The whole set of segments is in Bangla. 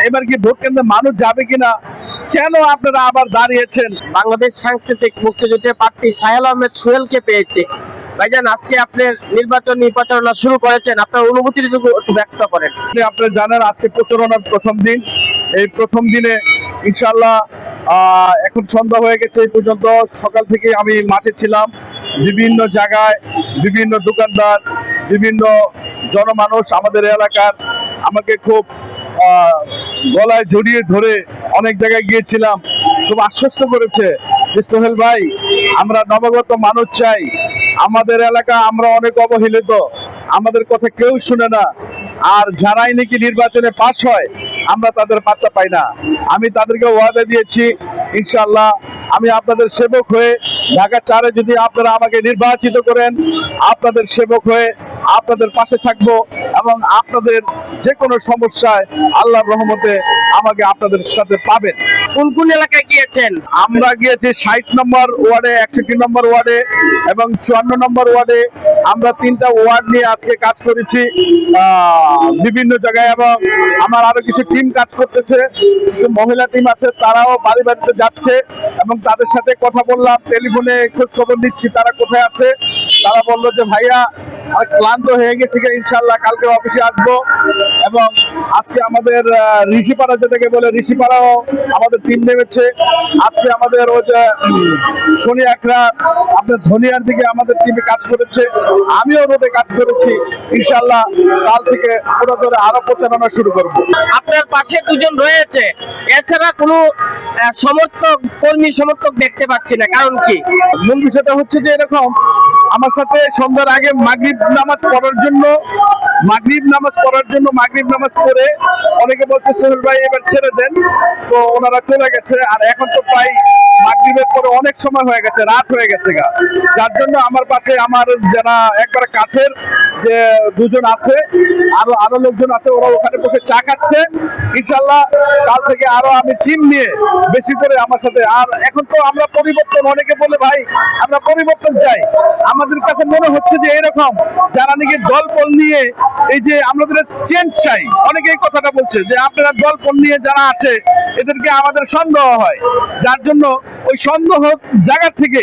এবার কি ভোট কেন্দ্রে মানুষ যাবে কিনা? কেন আপনারা আবার দাঁড়িয়েছেন? বাংলাদেশ সাংস্কৃতিক মুক্তিযুদ্ধের প্রার্থী সাহেল আহমেদ সোহেলকে পেয়েছে। ভাইজান আজকে আপনার নির্বাচন প্রচারণা শুরু করেছেন। আপনার অনুভূতির একটু ব্যক্ত করেন। আপনি জানেন আজকে প্রচারণার প্রথম দিন। এই প্রথম দিনে ইনশাল্লাহ আহ, এখন সন্ধ্যা হয়ে গেছে এই পর্যন্ত। সকাল থেকে আমি মাঠে ছিলাম। বিভিন্ন জায়গায় বিভিন্ন দোকানদার বিভিন্ন জনমানুষ আমাদের এলাকার আমাকে খুব গলায় জড়িয়ে ধরে অনেক জায়গায় গিয়েছিলাম। খুব আশ্বস্ত করেছে যে, সোহেল ভাই, আমরা নবগত মানুষ চাই। আমাদের এলাকা আমরা অনেক অবহেলিত। আমাদের কথা কেউ শুনে না। আর যারাই নাকি নির্বাচনে পাশ হয়, আমরা তাদের পাত্তা পাই না। আমি তাদেরকে ওয়াদা দিয়েছি ইনশাল্লাহ আমি আপনাদের সেবক হয়ে ঢাকা চারে যদি আপনারা আমাকে নির্বাচিত করেন আপনাদের সেবক হয়ে আপনাদের পাশে থাকব এবং আপনাদের যে কোনো সমস্যায় আল্লাহর রহমতে আমাকে আপনাদের সাথে পাবেন। কোন কোন এলাকায় গিয়েছেন? আমরা গিয়েছি ষাট নম্বর ওয়ার্ডে একষট্টি নম্বর ওয়ার্ডে এবং চুয়ান্ন নম্বর ওয়ার্ডে। আমরা তিনটা ওয়ার্ড নিয়ে আজকে কাজ করেছি বিভিন্ন জায়গায় এবং আমার আরও কিছু টিম কাজ করতেছে কিছু মহিলা টিম আছে তারাও বাড়ি বাড়িতে যাচ্ছে। এবং তাদের সাথে কথা বললাম, টেলিফোনে খোঁজ খবর নিচ্ছি, তারা কোথায় আছে? তারা বলল যে, ভাইয়া আর ক্লান্ত হয়ে গেছি ইনশাল্লাহ কালকে অফিসে আসব। এবং আজকে আমাদের ঋষিপাড়া যেটাকে বলে, ঋষিপাড়াও আমাদের টিম নেমেছে। আজকে আমাদের ওই যে শনি আখড়া আপনার ধনিয়ার দিকে আমাদের টিমে কাজ করেছে। আমিও রোডে কাজ করেছি। ইনশাল্লাহ কাল থেকে ওরা ধরে আরও প্রচারণা শুরু করব। আপনার পাশে দুজন রয়েছে। এছাড়া কোনো সমর্থক, কর্মী সমর্থক দেখতে পাচ্ছি না, কারণ কি? মূল বিষয়টা হচ্ছে যে এরকম, আমার সাথে সন্ধ্যার আগে মাগরিব নামাজ পড়ার জন্য, মাগরিব নামাজ পড়ার জন্য, মাগরিব নামাজ পড়ে অনেকে বলছে, সোহেল ভাই এবার ছেড়ে দেন। তো ওনারা চলে গেছে, আর এখন তো প্রায় মাগরিবের পরে অনেক সময় হয়ে গেছে, রাত হয়ে গেছে গা। যার জন্য আমার পাশে আমার যারা একবার কাছের যে দুজন আছে, আরও আরও লোকজন আছে ওরা ওখানে বসে চা খাচ্ছে। ইনশাল্লাহ কাল থেকে আরও আমি টিম নিয়ে বেশি করে আমার সাথে, আর এখন তো আমরা পরিবর্তন, অনেকে বলে, ভাই, আমরা পরিবর্তন চাই। আমাদের কাছে মনে হচ্ছে যে এরকম যারা নাকি দল বল নিয়ে এই যে আমাদের চেঞ্জ চাই। অনেকে এই কথাটা বলছে যে, আপনারা দল বল নিয়ে যারা আসে এদেরকে আমাদের সন্দেহ হয়। যার জন্য ওই সন্দেহ জায়গা থেকে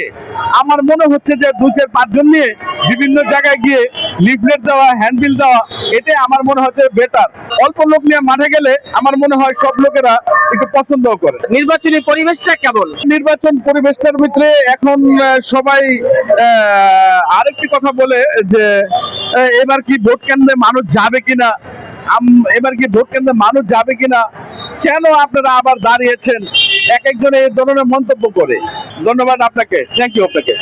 আমার মনে হচ্ছে যে দু চার পাঁচজন নিয়ে বিভিন্ন জায়গায় গিয়ে লিফলেট দেওয়া হ্যান্ডবিল দেওয়া এটা আমার মনে হচ্ছে বেটার অল্প লোক নিয়ে মাঠে গেলে আমার মনে হয় সব লোকেরা একটু পছন্দ করে। নির্বাচনী পরিবেশটা কেমন? নির্বাচন পরিবেশটার ভিতরে এখন সবাই আরেকটি কথা বলে যে এবার কি ভোট কেন্দ্রে মানুষ যাবে কিনা এবার কি ভোট কেন্দ্রে মানুষ যাবে কিনা? কেন আপনারা আবার দাঁড়িয়েছেন? এক একজনে এই ধরনের মন্তব্য করে। ধন্যবাদ আপনাকে। থ্যাংক ইউ আপনাকে।